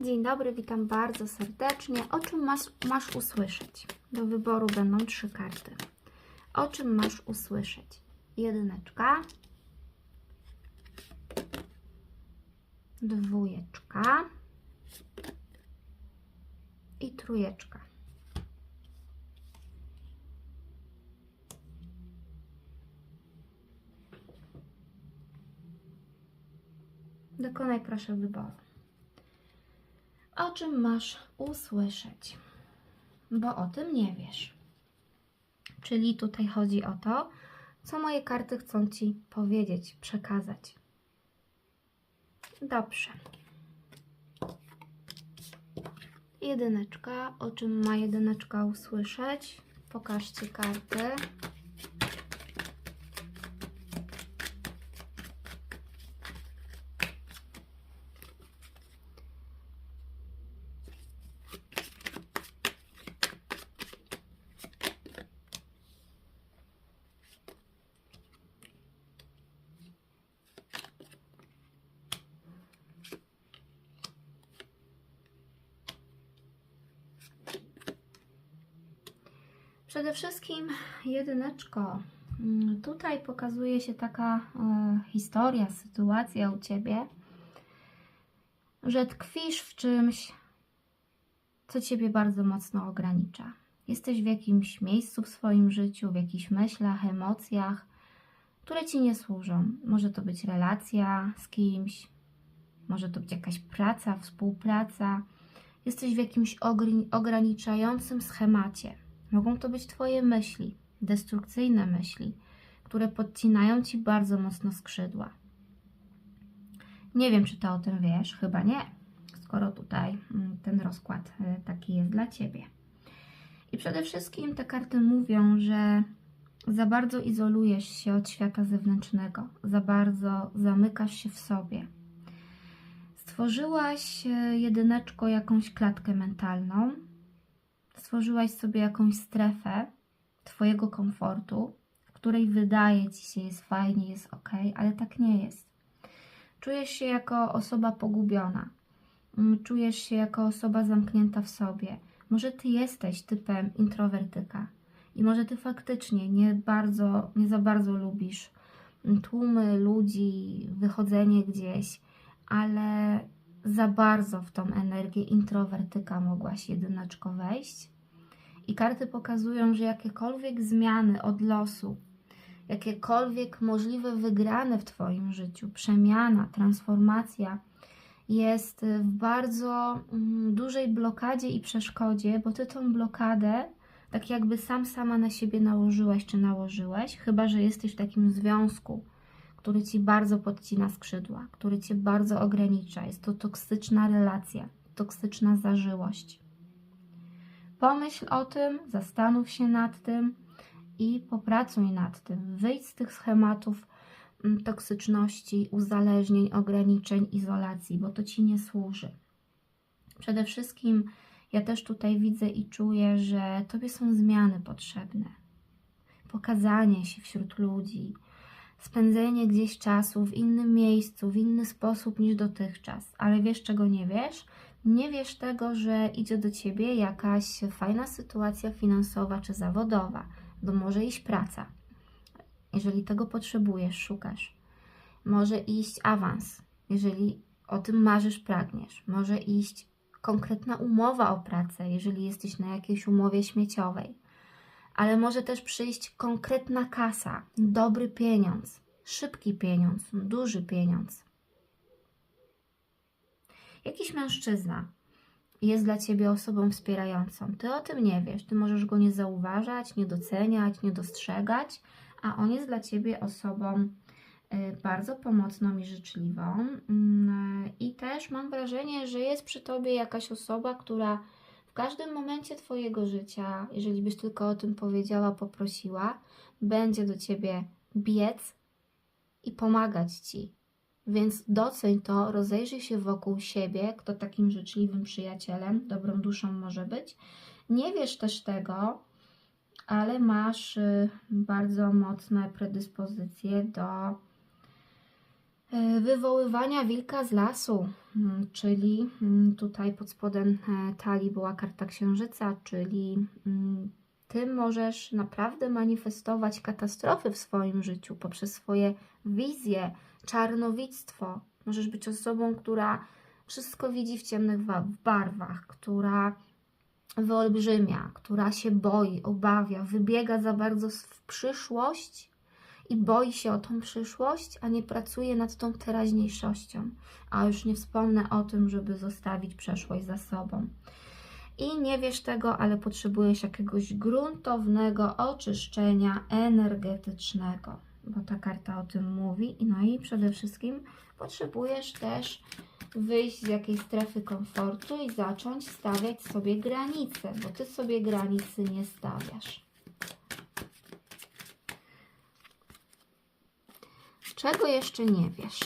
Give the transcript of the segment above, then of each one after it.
Dzień dobry, witam bardzo serdecznie. O czym masz, masz usłyszeć? Do wyboru będą trzy karty. O czym masz usłyszeć? Jedyneczka, dwójeczka i trójeczka. Dokonaj proszę wyboru. O czym masz usłyszeć? Bo o tym nie wiesz. Czyli tutaj chodzi o to, co moje karty chcą ci powiedzieć, przekazać. Dobrze. Jedyneczka. O czym ma jedyneczka usłyszeć? Pokażcie karty. Przede wszystkim jedyneczko. mm, Tutaj pokazuje się taka e, historia, sytuacja u Ciebie, że tkwisz w czymś, co Ciebie bardzo mocno ogranicza. Jesteś w jakimś miejscu w swoim życiu, w jakichś myślach, emocjach, które Ci nie służą. Może to być relacja z kimś, może to być jakaś praca, współpraca. Jesteś w jakimś ogr- ograniczającym schemacie. Mogą to być Twoje myśli, destrukcyjne myśli, które podcinają Ci bardzo mocno skrzydła. Nie wiem, czy Ty o tym wiesz, chyba nie, skoro tutaj mm, ten rozkład y, taki jest dla Ciebie. I przede wszystkim te karty mówią, że za bardzo izolujesz się od świata zewnętrznego, za bardzo zamykasz się w sobie. Stworzyłaś y, jedyneczko jakąś klatkę mentalną, stworzyłaś sobie jakąś strefę Twojego komfortu, w której wydaje Ci się jest fajnie, jest ok, ale tak nie jest. Czujesz się jako osoba pogubiona, Mm, czujesz się jako osoba zamknięta w sobie. Może Ty jesteś typem introwertyka i może Ty faktycznie nie bardzo, nie za bardzo lubisz mm, tłumy ludzi, wychodzenie gdzieś, ale za bardzo w tą energię introwertyka mogłaś jedyneczko wejść. I karty pokazują, że jakiekolwiek zmiany od losu, jakiekolwiek możliwe wygrane w Twoim życiu, przemiana, transformacja jest w bardzo mm, dużej blokadzie i przeszkodzie, bo Ty tą blokadę tak jakby sam sama na siebie nałożyłaś czy nałożyłeś, chyba że jesteś w takim związku, który Ci bardzo podcina skrzydła, który Cię bardzo ogranicza. Jest to toksyczna relacja, toksyczna zażyłość. Pomyśl o tym, zastanów się nad tym i popracuj nad tym. Wyjdź z tych schematów mm, toksyczności, uzależnień, ograniczeń, izolacji, bo to Ci nie służy. Przede wszystkim ja też tutaj widzę i czuję, że Tobie są zmiany potrzebne. Pokazanie się wśród ludzi, spędzenie gdzieś czasu w innym miejscu, w inny sposób niż dotychczas. Ale wiesz, czego nie wiesz? Nie wiesz tego, że idzie do ciebie jakaś fajna sytuacja finansowa czy zawodowa, bo może iść praca. Jeżeli tego potrzebujesz, szukasz. Może iść awans, jeżeli o tym marzysz, pragniesz. Może iść konkretna umowa o pracę, jeżeli jesteś na jakiejś umowie śmieciowej. Ale może też przyjść konkretna kasa, dobry pieniądz, szybki pieniądz, duży pieniądz. Jakiś mężczyzna jest dla ciebie osobą wspierającą. Ty o tym nie wiesz. Ty możesz go nie zauważać, nie doceniać, nie dostrzegać, a on jest dla ciebie osobą y, bardzo pomocną i życzliwą. Mm, I też mam wrażenie, że jest przy tobie jakaś osoba, która w każdym momencie twojego życia, jeżeli byś tylko o tym powiedziała, poprosiła, będzie do ciebie biec i pomagać ci. Więc doceń to, rozejrzyj się wokół siebie, kto takim życzliwym przyjacielem, dobrą duszą może być. Nie wiesz też tego, ale masz y, bardzo mocne predyspozycje do e, wywoływania wilka z lasu, mm, czyli mm, tutaj pod spodem e, talii była karta księżyca, czyli mm, ty możesz naprawdę manifestować katastrofy w swoim życiu poprzez swoje wizje, czarnowictwo. Możesz być osobą, która wszystko widzi w ciemnych barwach, która wyolbrzymia, która się boi, obawia, wybiega za bardzo w przyszłość i boi się o tą przyszłość, a nie pracuje nad tą teraźniejszością. A już nie wspomnę o tym, żeby zostawić przeszłość za sobą. I nie wiesz tego, ale potrzebujesz jakiegoś gruntownego oczyszczenia energetycznego, bo ta karta o tym mówi. No i przede wszystkim potrzebujesz też wyjść z jakiejś strefy komfortu i zacząć stawiać sobie granice, bo ty sobie granicy nie stawiasz. Czego jeszcze nie wiesz?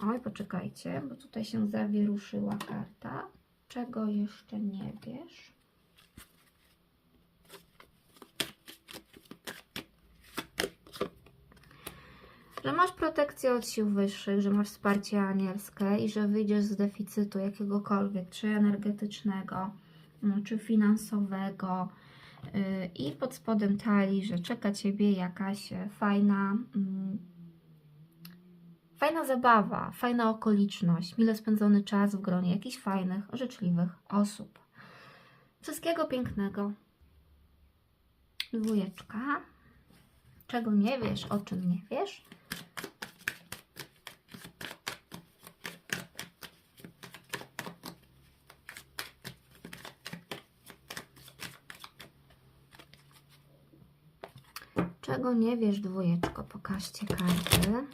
Oj, poczekajcie, bo tutaj się zawieruszyła karta. Czego jeszcze nie wiesz? Że masz protekcję od sił wyższych, że masz wsparcie anielskie i że wyjdziesz z deficytu jakiegokolwiek, czy energetycznego, mm, czy finansowego. Yy, I pod spodem talii, że czeka Ciebie jakaś e, fajna, mm, fajna zabawa, fajna okoliczność, mile spędzony czas w gronie jakichś fajnych, życzliwych osób. Wszystkiego pięknego. Dwójeczka. Czego nie wiesz, o czym nie wiesz? Czego nie wiesz, dwójeczko? Pokażcie karty.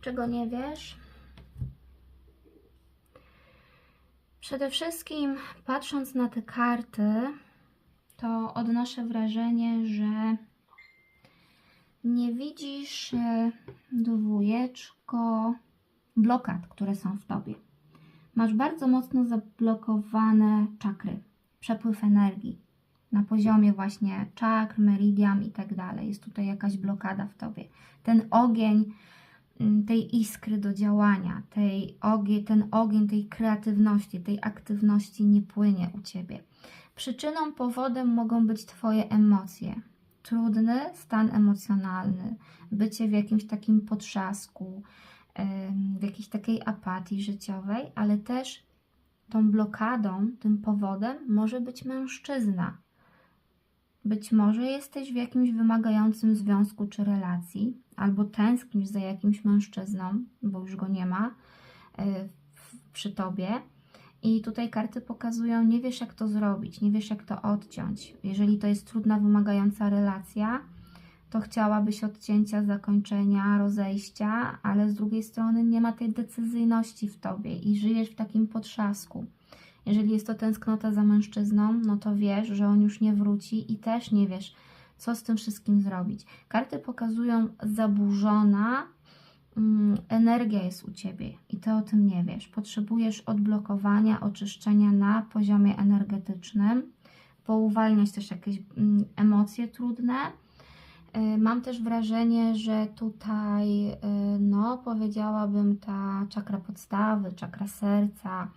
Czego nie wiesz? Przede wszystkim, patrząc na te karty, to odnoszę wrażenie, że nie widzisz e, dwójeczko blokad, które są w tobie. Masz bardzo mocno zablokowane czakry, przepływ energii na poziomie właśnie czakr, meridian i tak dalej. Jest tutaj jakaś blokada w tobie. Ten ogień mm, tej iskry do działania, tej ogień, ten ogień tej kreatywności, tej aktywności nie płynie u ciebie. Przyczyną, powodem mogą być Twoje emocje. Trudny stan emocjonalny, bycie w jakimś takim potrzasku, w jakiejś takiej apatii życiowej, ale też tą blokadą, tym powodem może być mężczyzna. Być może jesteś w jakimś wymagającym związku czy relacji, albo tęsknisz za jakimś mężczyzną, bo już go nie ma e, przy tobie. I tutaj karty pokazują, nie wiesz jak to zrobić, nie wiesz jak to odciąć. Jeżeli to jest trudna, wymagająca relacja, to chciałabyś odcięcia, zakończenia, rozejścia, ale z drugiej strony nie ma tej decyzyjności w tobie i żyjesz w takim potrzasku. Jeżeli jest to tęsknota za mężczyzną, no to wiesz, że on już nie wróci i też nie wiesz, co z tym wszystkim zrobić. Karty pokazują zaburzona energia jest u ciebie i ty o tym nie wiesz. Potrzebujesz odblokowania, oczyszczenia na poziomie energetycznym, pouwalniać też jakieś mm, emocje trudne. Y, Mam też wrażenie, że tutaj, y, no, powiedziałabym, ta czakra podstawy, czakra serca,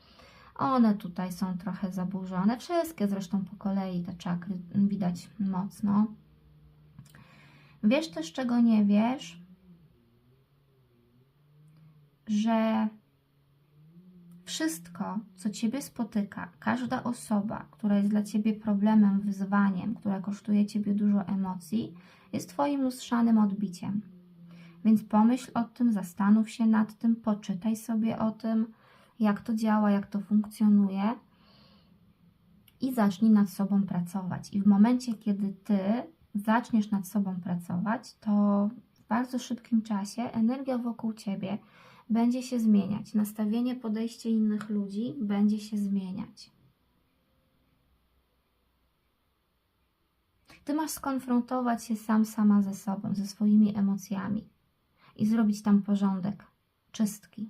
one tutaj są trochę zaburzone. Wszystkie zresztą po kolei te czakry widać mocno. Wiesz też, czego nie wiesz? Że wszystko, co Ciebie spotyka, każda osoba, która jest dla Ciebie problemem, wyzwaniem, która kosztuje Ciebie dużo emocji, jest Twoim lustrzanym odbiciem. Więc pomyśl o tym, zastanów się nad tym, poczytaj sobie o tym, jak to działa, jak to funkcjonuje i zacznij nad sobą pracować. I w momencie, kiedy Ty zaczniesz nad sobą pracować, to w bardzo szybkim czasie energia wokół Ciebie będzie się zmieniać. Nastawienie, podejście innych ludzi będzie się zmieniać. Ty masz skonfrontować się sam, sama ze sobą, ze swoimi emocjami. i zrobić tam porządek, czystki.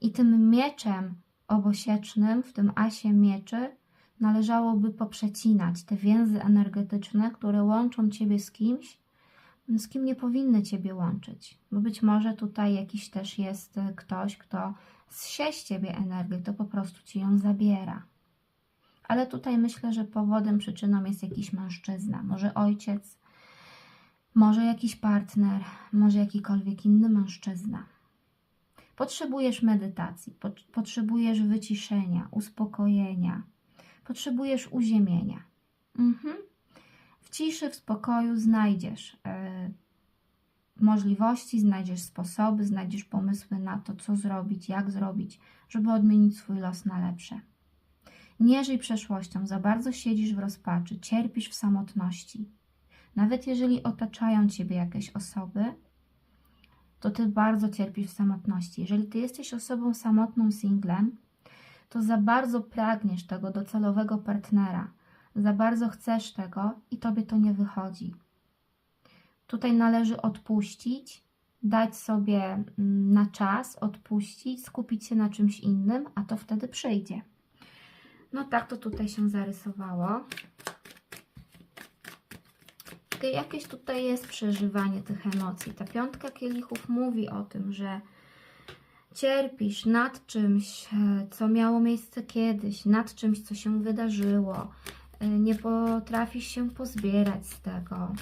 I tym mieczem obosiecznym, w tym asie mieczy, należałoby poprzecinać te więzy energetyczne, które łączą Ciebie z kimś, z kim nie powinny Ciebie łączyć. Bo być może tutaj jakiś też jest y, ktoś, kto zsie z Ciebie energię, to po prostu Ci ją zabiera. Ale tutaj myślę, że powodem, przyczyną jest jakiś mężczyzna, może ojciec, może jakiś partner, może jakikolwiek inny mężczyzna. Potrzebujesz medytacji, pot- potrzebujesz wyciszenia, uspokojenia, potrzebujesz uziemienia. Mhm. Ciszy, w spokoju znajdziesz e, możliwości, znajdziesz sposoby, znajdziesz pomysły na to, co zrobić, jak zrobić, żeby odmienić swój los na lepsze. Nie żyj przeszłością, za bardzo siedzisz w rozpaczy, cierpisz w samotności. Nawet jeżeli otaczają ciebie jakieś osoby, to ty bardzo cierpisz w samotności. Jeżeli ty jesteś osobą samotną, singlem, to za bardzo pragniesz tego docelowego partnera, za bardzo chcesz tego i tobie to nie wychodzi. Tutaj należy odpuścić, dać sobie mm, na czas, odpuścić, skupić się na czymś innym, a to wtedy przyjdzie. No tak to tutaj się zarysowało. Jakieś tutaj jest przeżywanie tych emocji. Ta piątka kielichów mówi o tym, że cierpisz nad czymś, e, co miało miejsce kiedyś, nad czymś, co się wydarzyło. E, Nie potrafisz się pozbierać z tego.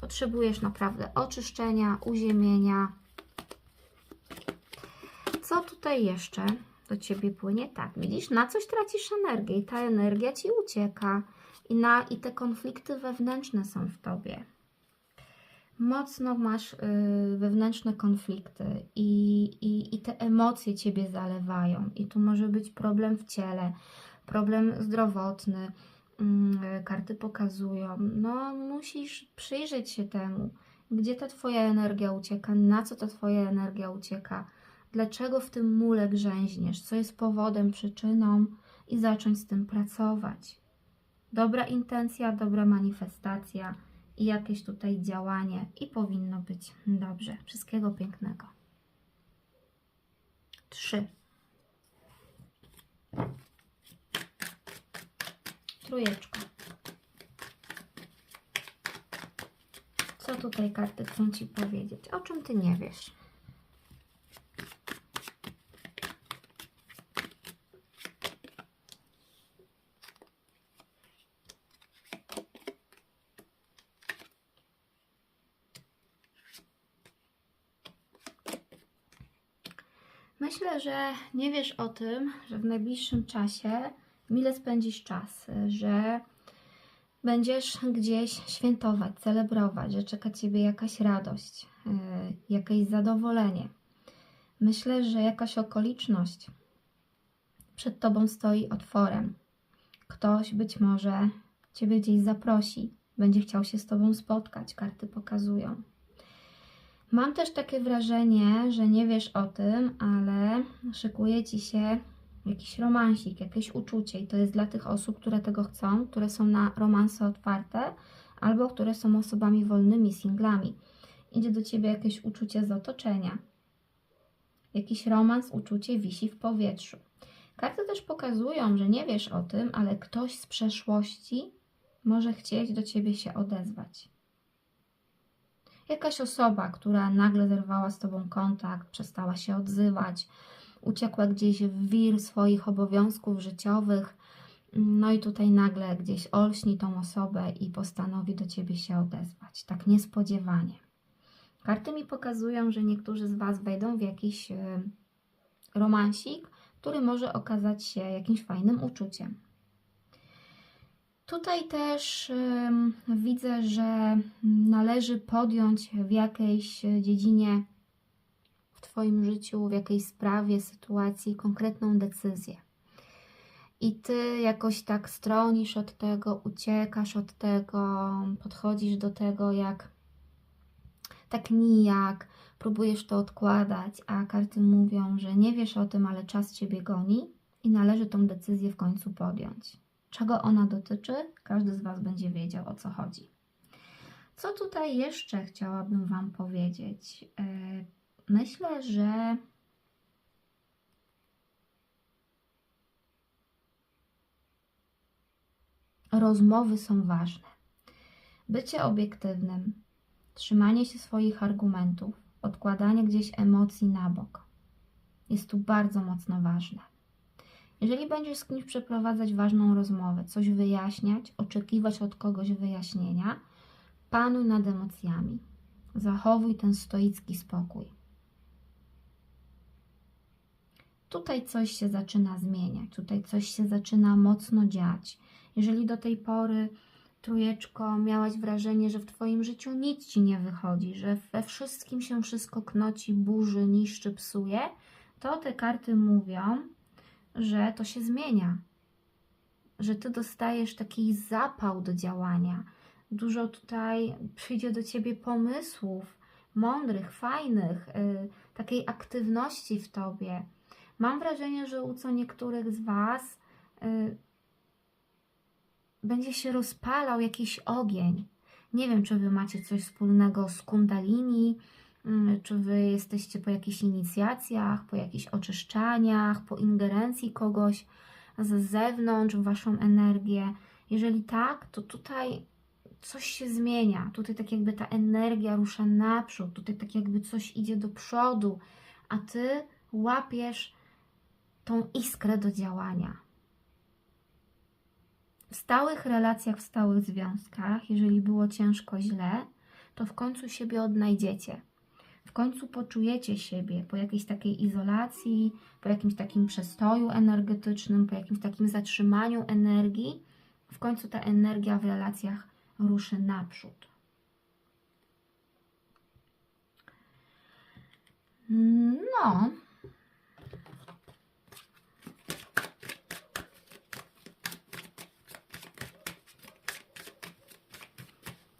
Potrzebujesz naprawdę oczyszczenia, uziemienia. Co tutaj jeszcze do Ciebie płynie? Tak, widzisz, na coś tracisz energię i ta energia Ci ucieka. I, na, I te konflikty wewnętrzne są w Tobie. Mocno masz y, wewnętrzne konflikty i, i, i te emocje Ciebie zalewają. I tu może być problem w ciele, problem zdrowotny. Mm, karty pokazują. No, musisz przyjrzeć się temu, gdzie ta Twoja energia ucieka, na co ta Twoja energia ucieka, dlaczego w tym mule grzęźniesz, co jest powodem, przyczyną i zacząć z tym pracować. Dobra intencja, dobra manifestacja i jakieś tutaj działanie i powinno być dobrze. Wszystkiego pięknego. Trzy. Trójeczka. Co tutaj karty chcą Ci powiedzieć? O czym Ty nie wiesz? Myślę, że nie wiesz o tym, że w najbliższym czasie mile spędzisz czas, że będziesz gdzieś świętować, celebrować, że czeka Ciebie jakaś radość, yy, jakieś zadowolenie. Myślę, że jakaś okoliczność przed Tobą stoi otworem. Ktoś być może Ciebie gdzieś zaprosi, będzie chciał się z Tobą spotkać, karty pokazują. Mam też takie wrażenie, że nie wiesz o tym, ale szykuje Ci się jakiś romansik, jakieś uczucie i to jest dla tych osób, które tego chcą, które są na romanse otwarte albo które są osobami wolnymi, singlami. Idzie do Ciebie jakieś uczucie z otoczenia. Jakiś romans, uczucie wisi w powietrzu. Karty też pokazują, że nie wiesz o tym, ale ktoś z przeszłości może chcieć do Ciebie się odezwać. Jakaś osoba, która nagle zerwała z Tobą kontakt, przestała się odzywać, uciekła gdzieś w wir swoich obowiązków życiowych, no i tutaj nagle gdzieś olśni tą osobę i postanowi do Ciebie się odezwać, tak niespodziewanie. Karty mi pokazują, że niektórzy z Was wejdą w jakiś y, romansik, który może okazać się jakimś fajnym uczuciem. Tutaj też ym, widzę, że należy podjąć w jakiejś dziedzinie w Twoim życiu, w jakiejś sprawie, sytuacji konkretną decyzję. I Ty jakoś tak stronisz od tego, uciekasz od tego, podchodzisz do tego jak tak nijak, próbujesz to odkładać, a karty mówią, że nie wiesz o tym, ale czas Ciebie goni i należy tą decyzję w końcu podjąć. Czego ona dotyczy? Każdy z Was będzie wiedział o co chodzi. Co tutaj jeszcze chciałabym Wam powiedzieć? Yy, Myślę, że rozmowy są ważne. Bycie obiektywnym, trzymanie się swoich argumentów, odkładanie gdzieś emocji na bok jest tu bardzo mocno ważne. Jeżeli będziesz z kimś przeprowadzać ważną rozmowę, coś wyjaśniać, oczekiwać od kogoś wyjaśnienia, panuj nad emocjami. Zachowuj ten stoicki spokój. Tutaj coś się zaczyna zmieniać, tutaj coś się zaczyna mocno dziać. Jeżeli do tej pory, trójeczko, miałaś wrażenie, że w Twoim życiu nic Ci nie wychodzi, że we wszystkim się wszystko knoci, burzy, niszczy, psuje, to te karty mówią, że to się zmienia. Że Ty dostajesz taki zapał do działania. Dużo tutaj przyjdzie do Ciebie pomysłów, mądrych, fajnych, yy, takiej aktywności w Tobie. Mam wrażenie, że u co niektórych z Was yy, będzie się rozpalał jakiś ogień. Nie wiem, czy Wy macie coś wspólnego z kundalini, czy Wy jesteście po jakichś inicjacjach, po jakichś oczyszczaniach, po ingerencji kogoś z zewnątrz w Waszą energię. Jeżeli tak, to tutaj coś się zmienia. Tutaj tak jakby ta energia rusza naprzód, tutaj tak jakby coś idzie do przodu, a Ty łapiesz tą iskrę do działania. W stałych relacjach, w stałych związkach, jeżeli było ciężko, źle, to w końcu siebie odnajdziecie. W końcu poczujecie siebie po jakiejś takiej izolacji, po jakimś takim przestoju energetycznym, po jakimś takim zatrzymaniu energii. W końcu ta energia w relacjach ruszy naprzód. No,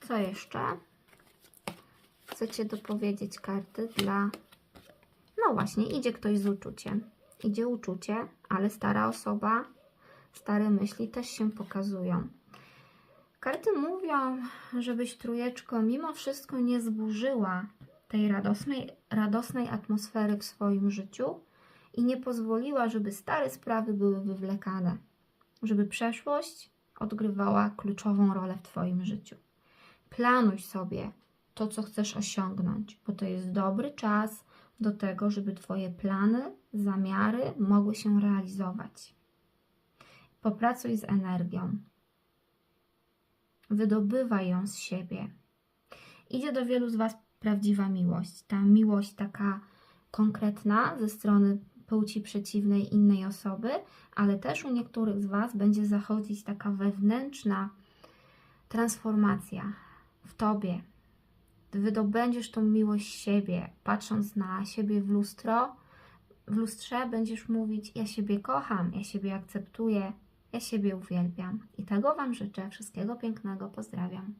Co jeszcze? Chcecie dopowiedzieć karty dla. No właśnie, idzie ktoś z uczuciem. Idzie uczucie, ale stara osoba, stare myśli też się pokazują. Karty mówią, żebyś trójeczko mimo wszystko nie zburzyła tej radosnej, radosnej atmosfery w swoim życiu i nie pozwoliła, żeby stare sprawy były wywlekane, żeby przeszłość odgrywała kluczową rolę w Twoim życiu. Planuj sobie to, co chcesz osiągnąć, bo to jest dobry czas do tego, żeby Twoje plany, zamiary mogły się realizować. Popracuj z energią. Wydobywaj ją z siebie. Idzie do wielu z Was prawdziwa miłość. Ta miłość taka konkretna ze strony płci przeciwnej innej osoby, ale też u niektórych z Was będzie zachodzić taka wewnętrzna transformacja, w tobie. Wydobędziesz tą miłość siebie, patrząc na siebie w lustro, w lustrze będziesz mówić: Ja siebie kocham, ja siebie akceptuję, ja siebie uwielbiam. I tego Wam życzę. Wszystkiego pięknego. Pozdrawiam.